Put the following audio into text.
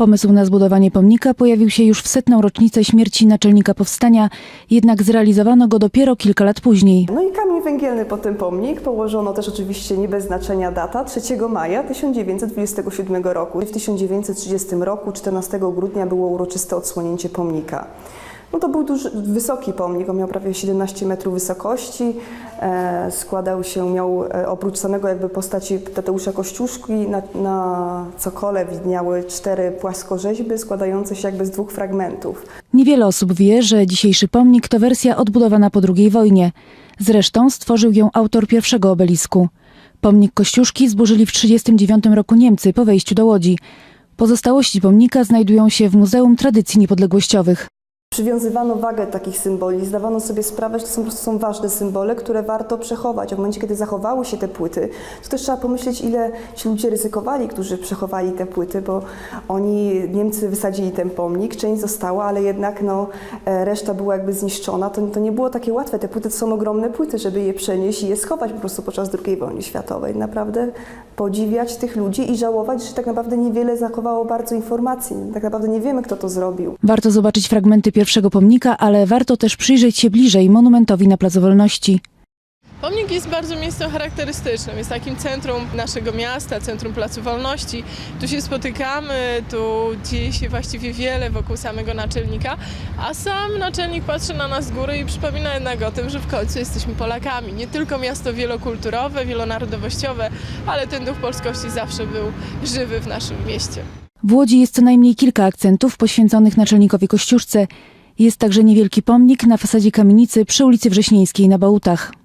Pomysł na zbudowanie pomnika pojawił się już w setną rocznicę śmierci naczelnika powstania, jednak zrealizowano go dopiero kilka lat później. No i kamień węgielny po tym pomnik położono też oczywiście nie bez znaczenia data 3 maja 1927 roku. W 1930 roku 14 grudnia było uroczyste odsłonięcie pomnika. No to był duży, wysoki pomnik, on miał prawie 17 metrów wysokości, e, składał się, miał e, oprócz samego jakby postaci Tadeusza Kościuszki na, na cokole widniały cztery płaskorzeźby składające się jakby z dwóch fragmentów. Niewiele osób wie, że dzisiejszy pomnik to wersja odbudowana po II wojnie. Zresztą stworzył ją autor pierwszego obelisku. Pomnik Kościuszki zburzyli w 1939 roku Niemcy po wejściu do Łodzi. Pozostałości pomnika znajdują się w Muzeum Tradycji Niepodległościowych. Przywiązywano wagę takich symboli, zdawano sobie sprawę, że to są, po prostu są ważne symbole, które warto przechować. A w momencie, kiedy zachowały się te płyty, to też trzeba pomyśleć, ile ci ludzie ryzykowali, którzy przechowali te płyty, bo oni, Niemcy wysadzili ten pomnik, część została, ale jednak no, e, reszta była jakby zniszczona. To, to nie było takie łatwe. Te płyty to są ogromne płyty, żeby je przenieść i je schować po prostu podczas II wojny światowej. Naprawdę podziwiać tych ludzi i żałować, że tak naprawdę niewiele zachowało bardzo informacji. Tak naprawdę nie wiemy, kto to zrobił. Warto zobaczyć fragmenty pierwszego pomnika, ale warto też przyjrzeć się bliżej monumentowi na Placu Wolności. Pomnik jest bardzo miejscem charakterystycznym, jest takim centrum naszego miasta, centrum Placu Wolności. Tu się spotykamy, tu dzieje się właściwie wiele wokół samego naczelnika, a sam naczelnik patrzy na nas z góry i przypomina jednak o tym, że w końcu jesteśmy Polakami. Nie tylko miasto wielokulturowe, wielonarodowościowe, ale ten duch polskości zawsze był żywy w naszym mieście. W Łodzi jest co najmniej kilka akcentów poświęconych naczelnikowi Kościuszce. Jest także niewielki pomnik na fasadzie kamienicy przy ulicy Wrześnieńskiej na Bałutach.